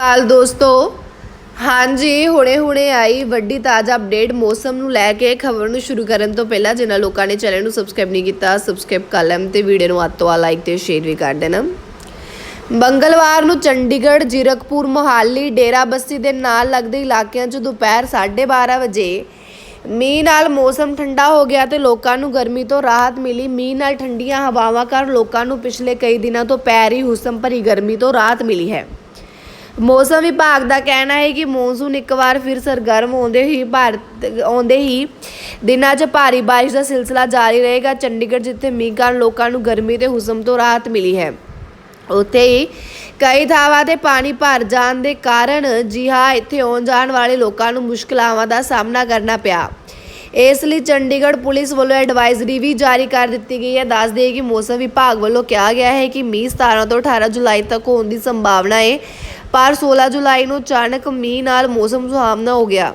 ਹਾਲ ਦੋਸਤੋ। ਹਾਂਜੀ, ਹੁਣੇ ਹੁਣੇ ਆਈ ਵੱਡੀ ਤਾਜ਼ਾ ਅਪਡੇਟ ਮੌਸਮ ਨੂੰ ਲੈ ਕੇ। ਖਬਰ ਨੂੰ ਸ਼ੁਰੂ ਕਰਨ ਤੋਂ ਪਹਿਲਾਂ ਜਿਨ੍ਹਾਂ ਲੋਕਾਂ ਨੇ ਚੈਨਲ ਨੂੰ ਸਬਸਕ੍ਰਾਈਬ ਨਹੀਂ ਕੀਤਾ ਸਬਸਕ੍ਰਾਈਬ ਕਰ ਲੈਣ ਤੇ ਵੀਡੀਓ ਨੂੰ ਅੱਤੋਂ ਆ ਲਾਈਕ ਤੇ ਸ਼ੇਅਰ ਵੀ ਕਰ ਦੇਣਾ। ਮੰਗਲਵਾਰ ਨੂੰ ਚੰਡੀਗੜ੍ਹ, ਜੀਰਕਪੁਰ, ਮੋਹਾਲੀ ਡੇਰਾਬੱਸੀ ਦੇ ਨਾਲ ਲੱਗਦੇ ਇਲਾਕਿਆਂ 'ਚ ਦੁਪਹਿਰ 12:30 ਵਜੇ ਮੀਂਹ ਨਾਲ ਮੌਸਮ ਠੰਡਾ ਹੋ ਗਿਆ ਤੇ ਲੋਕਾਂ ਨੂੰ ਗਰਮੀ ਤੋਂ ਰਾਹਤ ਮਿਲੀ। ਮੀਂਹ ਨਾਲ ਠੰਡੀਆਂ ਹਵਾਵਾਂ ਕਾਰਨ ਲੋਕਾਂ ਨੂੰ ਪਿਛਲੇ ਕਈ ਦਿਨਾਂ ਤੋਂ ਪੈ ਰਹੀ ਹੁਸਮ ਭਰੀ ਗਰਮੀ ਤੋਂ ਰਾਹਤ ਮਿਲੀ ਹੈ। ਮੌਸਮ ਵਿਭਾਗ ਦਾ ਕਹਿਣਾ ਹੈ ਕਿ ਮੌਨਸੂਨ ਇੱਕ ਵਾਰ ਫਿਰ ਸਰਗਰਮ ਹੁੰਦੇ ਹੀ ਭਾਰਤ, ਆਉਂਦੇ ਹੀ ਦਿਨਾਂ 'ਚ ਭਾਰੀ ਬਾਰਿਸ਼ ਦਾ ਸਿਲਸਿਲਾ ਜਾਰੀ ਰਹੇਗਾ। ਚੰਡੀਗੜ੍ਹ ਜਿੱਥੇ ਮੀਂਹ ਕਾਰਨ ਲੋਕਾਂ ਨੂੰ ਗਰਮੀ ਤੇ ਹੁਸਮ ਤੋਂ ਰਾਹਤ ਮਿਲੀ ਹੈ। ਉੱਥੇ ਹੀ ਕਈ ਥਾਵਾਂ ਤੇ ਪਾਣੀ ਭਰ ਜਾਣ ਦੇ ਕਾਰਨ ਜੀ ਹਾਂ ਇੱਥੇ ਆਉਣ ਜਾਣ ਵਾਲੇ ਲੋਕਾਂ ਨੂੰ ਮੁਸ਼ਕਲਾਂ ਦਾ ਸਾਹਮਣਾ ਕਰਨਾ ਪਿਆ। ਇਸ ਲਈ ਚੰਡੀਗੜ੍ਹ ਪੁਲਿਸ ਵੱਲੋਂ ਐਡਵਾਈਜ਼ਰੀ ਵੀ ਜਾਰੀ ਕਰ ਦਿੱਤੀ ਗਈ ਹੈ। ਦੱਸ ਦਈਏ ਕਿ ਮੌਸਮ ਵਿਭਾਗ ਵੱਲੋਂ ਕਿਹਾ ਗਿਆ ਹੈ ਕਿ ਮੀਂਹ 17 ਤੋਂ 18 ਜੁਲਾਈ ਤੱਕ ਹੋਣ ਦੀ ਸੰਭਾਵਨਾ ਹੈ। ਪਰ 16 ਜੁਲਾਈ ਨੂੰ ਅਚਾਨਕ ਮੀਂਹ ਨਾਲ ਮੌਸਮ ਸੁਹਾਵਣਾ ਹੋ ਗਿਆ।